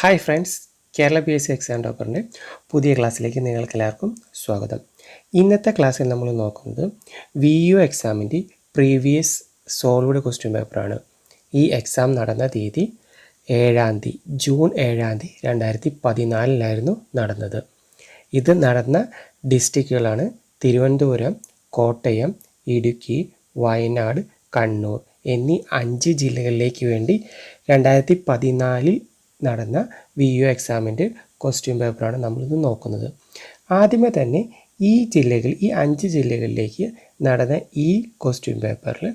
Hi friends Kerala P S C exam ടോപ്പറിന്റെ പുതിയ ക്ലാസ്സിലേക്ക് നിങ്ങൾക്ക് എല്ലാവർക്കും സ്വാഗതം. ഇന്നത്തെ ക്ലാസ്സിൽ നമ്മൾ നോക്കുന്നത് വി യു എക്സാമിന്റെ പ്രീവിയസ് സോൾവ്ഡ് ക്വസ്റ്റ്യൻ പേപ്പറാണ് ഈ എക്സാം നടന്ന തീയതി ഏഴാം തീയതി ജൂൺ ഏഴാം തീയതി രണ്ടായിരത്തി പതിനാലിലായിരുന്നു നടന്നത്. ഇത് നടന്ന ഡിസ്ട്രിക്റ്റുകളാണ് തിരുവനന്തപുരം കോട്ടയം ഇടുക്കി വയനാട് കണ്ണൂർ എന്നീ അഞ്ച് ജില്ലകളിലേക്ക് വേണ്ടി രണ്ടായിരത്തി പതിനാലിൽ നടന്ന വി യു എക്സാമിന്റെ ക്വസ്റ്റ്യൻ പേപ്പറാണ് നമ്മളിത് നോക്കുന്നത്. ആദ്യമേ തന്നെ ഈ ജില്ലകൾ ഈ അഞ്ച് ജില്ലകളിലേക്ക് നടന്ന ഈ ക്വസ്റ്റ്യൻ പേപ്പറിൽ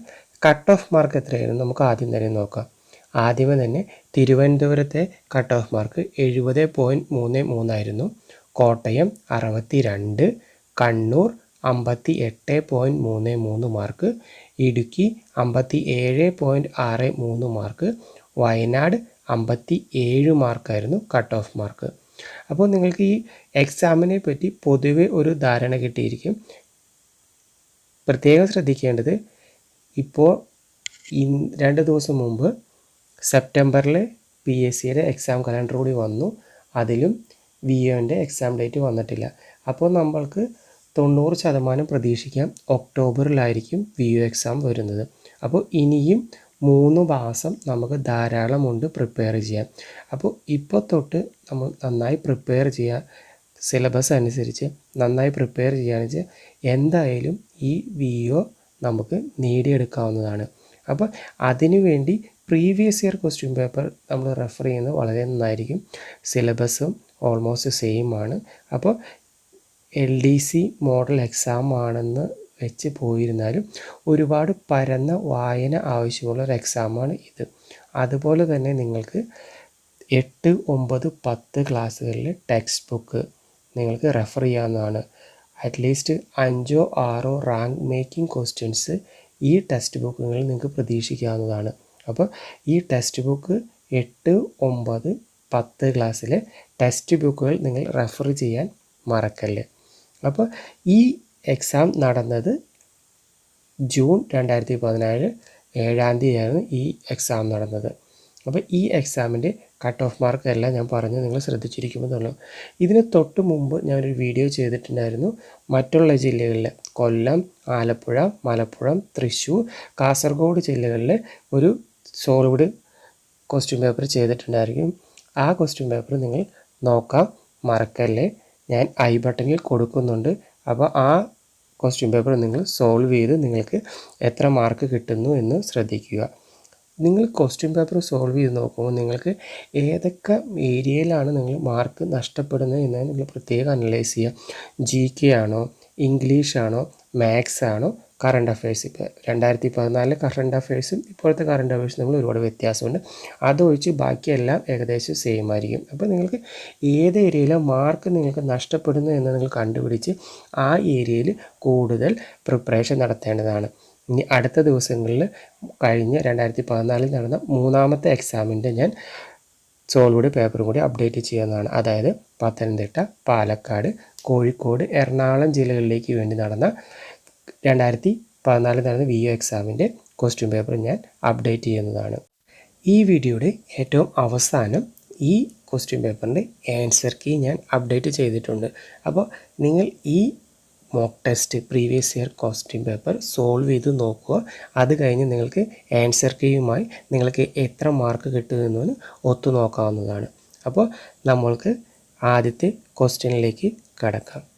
കട്ട് ഓഫ് മാർക്ക് എത്രയായിരുന്നു നമുക്ക് ആദ്യം തന്നെ നോക്കാം. ആദ്യമേ തന്നെ തിരുവനന്തപുരത്തെ കട്ട് ഓഫ് മാർക്ക് എഴുപത് പോയിന്റ് മൂന്ന് മൂന്നായിരുന്നു കോട്ടയം അറുപത്തി രണ്ട് കണ്ണൂർ അമ്പത്തി എട്ട് പോയിന്റ് മൂന്ന് മൂന്ന് മാർക്ക് ഇടുക്കി അമ്പത്തി ഏഴ് പോയിന്റ് ആറ് മൂന്ന് മാർക്ക് വയനാട് അമ്പത്തി ഏഴ് മാർക്കായിരുന്നു കട്ട് ഓഫ് മാർക്ക് അപ്പോൾ നിങ്ങൾക്ക് ഈ എക്സാമിനെ പറ്റി പൊതുവെ ഒരു ധാരണ കിട്ടിയിരിക്കും. പ്രത്യേകം ശ്രദ്ധിക്കേണ്ടത് ഇപ്പോൾ ഇൻ രണ്ട് ദിവസം മുമ്പ് സെപ്റ്റംബറിൽ പി എസ് സിയുടെ എക്സാം കലണ്ടർ കൂടി വന്നു. അതിലും വി ഒന്റെ എക്സാം ഡേറ്റ് വന്നിട്ടില്ല. അപ്പോൾ നമ്മൾക്ക് തൊണ്ണൂറ് ശതമാനം പ്രതീക്ഷിക്കാം. ഒക്ടോബറിലായിരിക്കും വി യു എക്സാം വരുന്നത്. അപ്പോൾ ഇനിയും മൂന്ന് മാസം നമുക്ക് ധാരാളമുണ്ട് പ്രിപ്പയർ ചെയ്യാൻ. അപ്പോൾ ഇപ്പോൾ തൊട്ട് നമ്മൾ നന്നായി പ്രിപ്പയർ ചെയ്യുക സിലബസ് അനുസരിച്ച് നന്നായി പ്രിപ്പയർ ചെയ്യുകയാണെന്ന് വെച്ചാൽ എന്തായാലും ഈ വി ഒ നമുക്ക് നേടിയെടുക്കാവുന്നതാണ്. അപ്പോൾ അതിനുവേണ്ടി പ്രീവിയസ് ഇയർ ക്വസ്റ്റ്യൻ പേപ്പർ നമ്മൾ റെഫർ ചെയ്യുന്നത് വളരെ നന്നായിരിക്കും. സിലബസും ഓൾമോസ്റ്റ് സെയിം ആണ്. അപ്പോൾ L D C model exam ആണെന്ന് വെച്ച് പോയിരുന്നാലും ഒരുപാട് പരന്ന വായന ആവശ്യമുള്ള ഒരു എക്സാമാണ് ഇത്. അതുപോലെ തന്നെ നിങ്ങൾക്ക് എട്ട് ഒമ്പത് പത്ത് ക്ലാസ്സുകളിൽ ടെക്സ്റ്റ് ബുക്ക് നിങ്ങൾക്ക് റെഫർ ചെയ്യാവുന്നതാണ്. അറ്റ്ലീസ്റ്റ് അഞ്ചോ ആറോ റാങ്ക് മേക്കിംഗ് ക്വസ്റ്റ്യൻസ് ഈ ടെക്സ്റ്റ് ബുക്കുകളിൽ നിങ്ങൾക്ക് പ്രതീക്ഷിക്കാവുന്നതാണ്. അപ്പോൾ ഈ ടെക്സ്റ്റ് ബുക്ക് എട്ട് ഒമ്പത് പത്ത് ക്ലാസ്സിലെ ടെക്സ്റ്റ് ബുക്കുകൾ നിങ്ങൾ റെഫർ ചെയ്യാൻ മറക്കല്ലേ. അപ്പോൾ ഈ എക്സാം നടന്നത് ജൂൺ രണ്ടായിരത്തി പതിനാല് ഏഴാം തീയതിയാണ് ഈ എക്സാം നടന്നത്. അപ്പോൾ ഈ എക്സാമിന്റെ കട്ട് ഓഫ് മാർക്ക് എല്ലാം ഞാൻ പറഞ്ഞ് നിങ്ങൾ ശ്രദ്ധിച്ചിരിക്കുമെന്നുള്ളൂ ഇതിന് തൊട്ട് മുമ്പ് ഞാനൊരു വീഡിയോ ചെയ്തിട്ടുണ്ടായിരുന്നു. മറ്റുള്ള ജില്ലകളിൽ കൊല്ലം ആലപ്പുഴ മലപ്പുറം തൃശ്ശൂർ കാസർഗോഡ് ജില്ലകളിൽ ഒരു സോളിവുഡ് ക്വസ്റ്റ്യൻ പേപ്പർ ചെയ്തിട്ടുണ്ടായിരിക്കും. ആ ക്വസ്റ്റ്യൻ പേപ്പർ നിങ്ങൾ നോക്കാം മറക്കല്ലേ ഞാൻ ഐ ബട്ടണിൽ കൊടുക്കുന്നുണ്ട്. അപ്പോൾ ആ ക്വസ്റ്റ്യൻ പേപ്പർ നിങ്ങൾ സോൾവ് ചെയ്ത് നിങ്ങൾക്ക് എത്ര മാർക്ക് കിട്ടുന്നു എന്ന് ശ്രദ്ധിക്കുക. നിങ്ങൾ ക്വസ്റ്റ്യൻ പേപ്പർ സോൾവ് ചെയ്ത് നോക്കുമ്പോൾ നിങ്ങൾക്ക് ഏതൊക്കെ ഏരിയയിലാണ് നിങ്ങൾ മാർക്ക് നഷ്ടപ്പെടുന്നത് എന്ന് നിങ്ങൾ പ്രത്യേകം അനലൈസ് ചെയ്യുക. ജി കെ ആണോ ഇംഗ്ലീഷ് ആണോ മാത്സ് ആണോ കറണ്ട് അഫയേഴ്സ് ഇപ്പോൾ രണ്ടായിരത്തി പതിനാലിലെ കറണ്ട് അഫയേഴ്സും ഇപ്പോഴത്തെ കറണ്ട് അഫയേഴ്സും നമ്മൾ ഒരുപാട് വ്യത്യാസമുണ്ട്. അതൊഴിച്ച് ബാക്കിയെല്ലാം ഏകദേശം സെയിം ആയിരിക്കും. അപ്പോൾ നിങ്ങൾക്ക് ഏത് ഏരിയയിലെ മാർക്ക് നിങ്ങൾക്ക് നഷ്ടപ്പെടുന്നു എന്ന് നിങ്ങൾ കണ്ടുപിടിച്ച് ആ ഏരിയയിൽ കൂടുതൽ പ്രിപ്പറേഷൻ നടത്തേണ്ടതാണ്. ഇനി അടുത്ത ദിവസങ്ങളിൽ കഴിഞ്ഞ രണ്ടായിരത്തി പതിനാലിൽ നടന്ന മൂന്നാമത്തെ എക്സാമിന്റെ ഞാൻ സോൾവുഡ് പേപ്പറും കൂടി അപ്ഡേറ്റ് ചെയ്യുന്നതാണ്. അതായത് പത്തനംതിട്ട പാലക്കാട് കോഴിക്കോട് എറണാകുളം ജില്ലകളിലേക്ക് വേണ്ടി നടന്ന രണ്ടായിരത്തി പതിനാലിൽ നടന്ന വി ഒ എക്സാമിന്റെ ക്വസ്റ്റ്യൻ പേപ്പർ ഞാൻ അപ്ഡേറ്റ് ചെയ്യുന്നതാണ്. ഈ വീഡിയോയുടെ ഏറ്റവും അവസാനം ഈ ക്വസ്റ്റ്യൻ പേപ്പറിന്റെ ആൻസർ കീ ഞാൻ അപ്ഡേറ്റ് ചെയ്തിട്ടുണ്ട്. അപ്പോൾ നിങ്ങൾ ഈ mock test previous year question paper solve ചെയ്ത് നോക്കുക. അത് കഴിഞ്ഞ് നിങ്ങൾക്ക് ആൻസർ കീയുമായി നിങ്ങൾക്ക് എത്ര മാർക്ക് കിട്ടുമെന്ന് ഒത്തു നോക്കാവുന്നതാണ് അപ്പോൾ നമ്മൾക്ക് ആദ്യത്തെ ക്വസ്റ്റ്യനിലേക്ക് കടക്കാം.